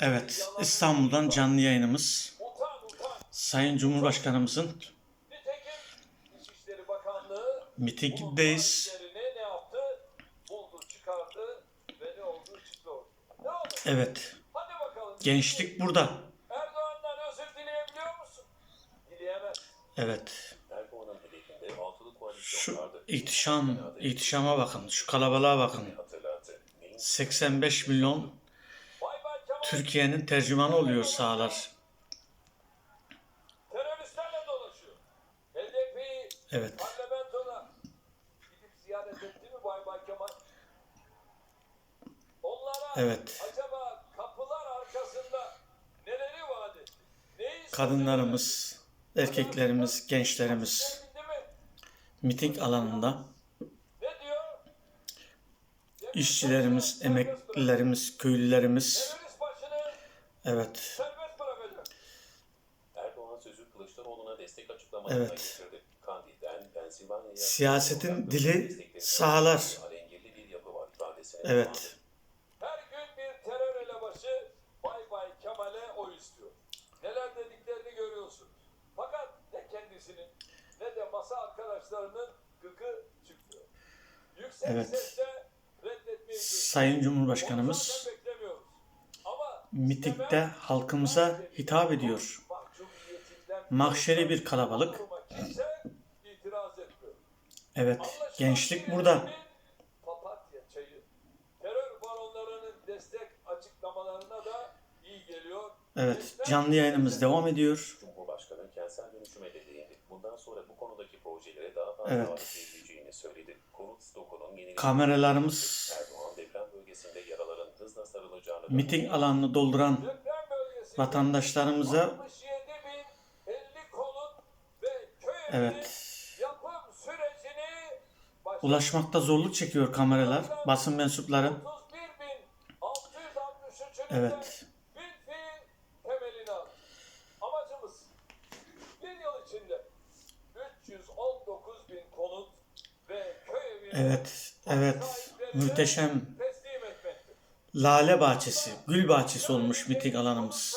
Evet, İstanbul'dan canlı yayınımız. Sayın Cumhurbaşkanımızın mitingindeyiz. Evet, gençlik burada. Evet, şu ihtişam, ihtişama bakın, şu kalabalığa bakın. Hatırlattı. Neyin 85 milyon Türkiye'nin tercümanı oluyor sahalar. teröristlerle dolaşıyor. HDP'yi Evet, parlamentoda gidip ziyaret etti mi Bay Bay Kemal? Onlara Evet. acaba kapılar arkasında neleri vaat etti? Neyi söyledi? kadınlarımız, erkeklerimiz, gençlerimiz miting alanında işçilerimiz, emeklilerimiz, köylülerimiz evet. Erdoğan sözü Kılıçdaroğlu'na destek açıklamalarına Evet. getirdi. Kandil'den Pensilvanya'ya... Siyasetin dili sahalar. Alengirli bir yapı var ifadesine. Evet, Her gün bir terör elebaşı Bay Bay Kemal'e oy istiyor. Neler dediklerini görüyorsunuz. Fakat ne kendisinin ne de masa arkadaşlarının gıkı çıkmıyor. Yüksek Evet. sesle Sayın Cumhurbaşkanımız. Mitingde halkımıza hitap ediyor. Mahşeri bir kalabalık. Evet, gençlik burada. Evet, canlı yayınımız devam ediyor. Cumhurbaşkanı kentsel dönüşüme de değindi. Bundan sonra bu konudaki projelere daha fazla Evet. söyledi. Konut stokunun yeni Kameralarımız miting alanını dolduran vatandaşlarımıza 67.050 konut ve köy evinin evet ulaşmakta zorluk çekiyor kameralar, basın mensupları. 31.663'ünün Evet. bir fiil temelini aldı. Amacımız bir yıl içinde 319 bin konut ve köy evini Evet, evet, muhteşem. Lale bahçesi, gül bahçesi olmuş miting alanımız.